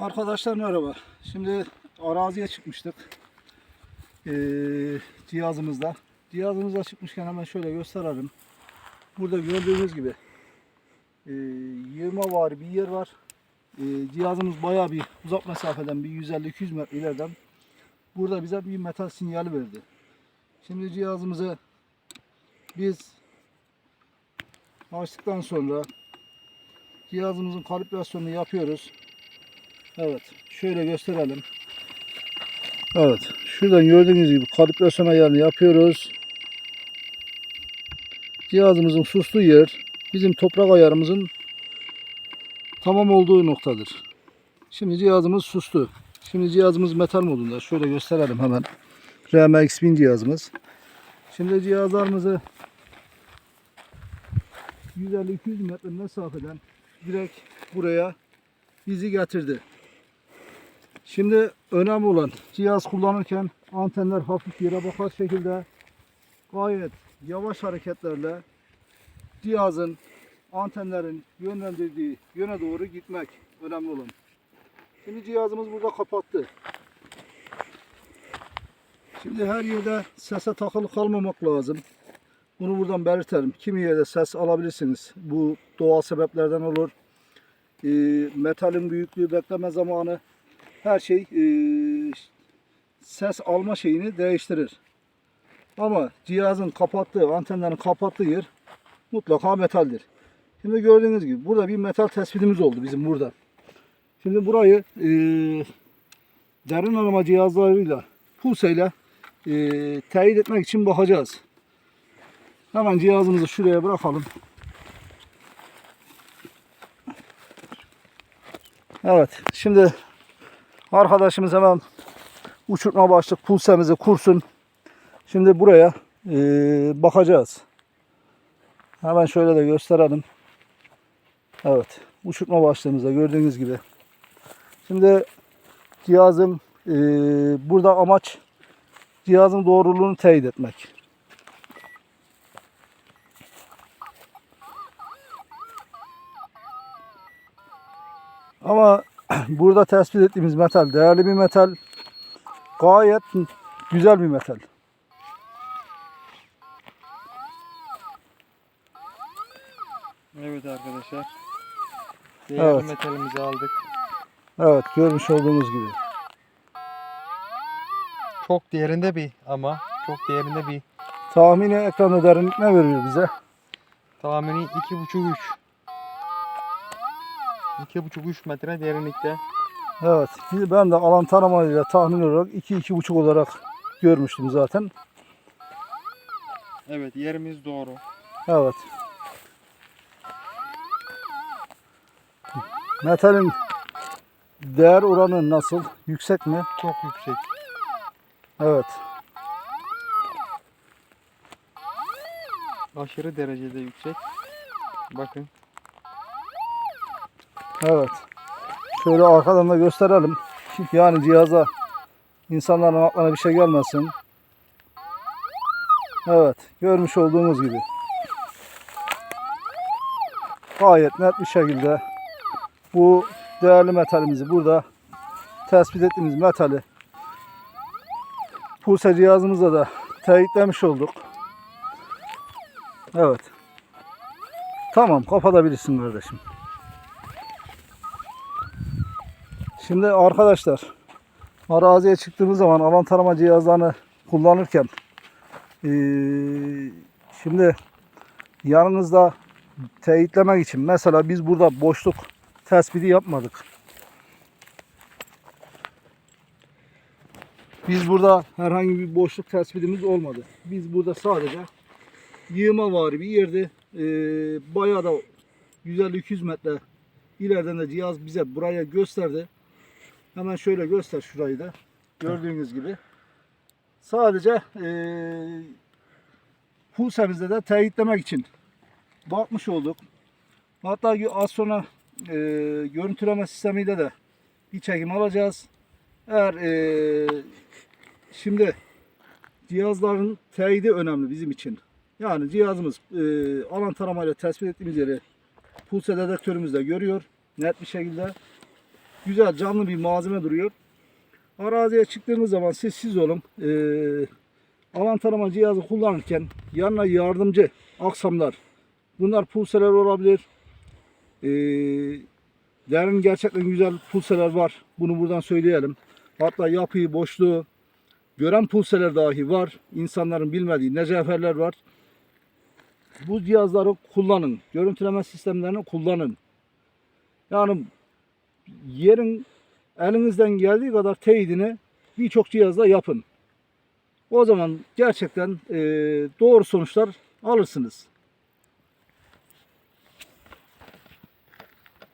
Arkadaşlar merhaba. Şimdi araziye çıkmıştık. Ee, cihazımızda. Cihazımızda çıkmışken hemen şöyle gösterelim. Burada gördüğünüz gibi e, yığma var bir yer var. E, cihazımız bayağı bir uzak mesafeden bir 150-200 metre ileriden burada bize bir metal sinyali verdi. Şimdi cihazımızı biz açtıktan sonra cihazımızın kalibrasyonunu yapıyoruz. Evet. Şöyle gösterelim. Evet. Şuradan gördüğünüz gibi kalibrasyon ayarını yapıyoruz. Cihazımızın sustuğu yer bizim toprak ayarımızın tamam olduğu noktadır. Şimdi cihazımız sustu. Şimdi cihazımız metal modunda. Şöyle gösterelim hemen. RMX 1000 cihazımız. Şimdi cihazlarımızı 150-200 metre mesafeden direkt buraya bizi getirdi. Şimdi önemli olan cihaz kullanırken antenler hafif yere bakar şekilde gayet yavaş hareketlerle cihazın antenlerin yönlendirdiği yöne doğru gitmek önemli olan. Şimdi cihazımız burada kapattı. Şimdi her yerde sese takılı kalmamak lazım. Bunu buradan belirtelim. Kimi yerde ses alabilirsiniz. Bu doğal sebeplerden olur. E, metalin büyüklüğü, bekleme zamanı her şey e, ses alma şeyini değiştirir. Ama cihazın kapattığı, antenlerin kapattığı yer mutlaka metaldir. Şimdi gördüğünüz gibi burada bir metal tespitimiz oldu bizim burada. Şimdi burayı e, derin arama cihazlarıyla, pulseyle e, teyit etmek için bakacağız. Hemen cihazımızı şuraya bırakalım. Evet, şimdi arkadaşımız hemen uçurtma başlık pulsemizi kursun. Şimdi buraya e, bakacağız. Hemen şöyle de gösterelim. Evet, uçurtma başlığımızda gördüğünüz gibi. Şimdi cihazın e, burada amaç cihazın doğruluğunu teyit etmek. Ama burada tespit ettiğimiz metal değerli bir metal. Gayet güzel bir metal. Evet arkadaşlar. Değerli Evet. metalimizi aldık. Evet görmüş olduğunuz gibi. Çok değerinde bir ama çok değerinde bir Tahmini ekranda derinlik ne veriyor bize? tahmini 2,5-3 2,5-3 metre derinlikte. Evet. Ben de alan taramayla tahmin olarak 2-2,5 olarak görmüştüm zaten. Evet yerimiz doğru. Evet. Metalin değer oranı nasıl? Yüksek mi? Çok yüksek. Evet. Aşırı derecede yüksek. Bakın. Evet. Şöyle arkadan da gösterelim. Yani cihaza insanların aklına bir şey gelmesin. Evet. Görmüş olduğunuz gibi. Gayet net bir şekilde bu değerli metalimizi burada tespit ettiğimiz metali pulse cihazımızda da teyitlemiş olduk. Evet. Tamam kapatabilirsin kardeşim. Şimdi arkadaşlar araziye çıktığımız zaman alan tarama cihazlarını kullanırken eee, şimdi yanınızda teyitlemek için mesela biz burada boşluk tespiti yapmadık. Biz burada herhangi bir boşluk tespitimiz olmadı. Biz burada sadece yığma var bir yerde bayağı da 150-200 metre ileriden de cihaz bize buraya gösterdi. Hemen şöyle göster şurayı da. Gördüğünüz gibi. Sadece eee pulsemizde de teyitlemek için bakmış olduk. Hatta az sonra eee, görüntüleme sistemiyle de bir çekim alacağız. Eğer eee, şimdi cihazların teyidi önemli bizim için. Yani cihazımız eee alan taramayla tespit ettiğimiz yeri pulse dedektörümüzde görüyor net bir şekilde. Güzel canlı bir malzeme duruyor. Araziye çıktığınız zaman sessiz olun. Ee, alan tarama cihazı kullanırken yanına yardımcı aksamlar. Bunlar pulseler olabilir. Ee, derin gerçekten güzel pulseler var. Bunu buradan söyleyelim. Hatta yapıyı, boşluğu gören pulseler dahi var. İnsanların bilmediği necaferler var. Bu cihazları kullanın. Görüntüleme sistemlerini kullanın. Yani yerin elinizden geldiği kadar teyidini birçok cihazla yapın. O zaman gerçekten eee, doğru sonuçlar alırsınız.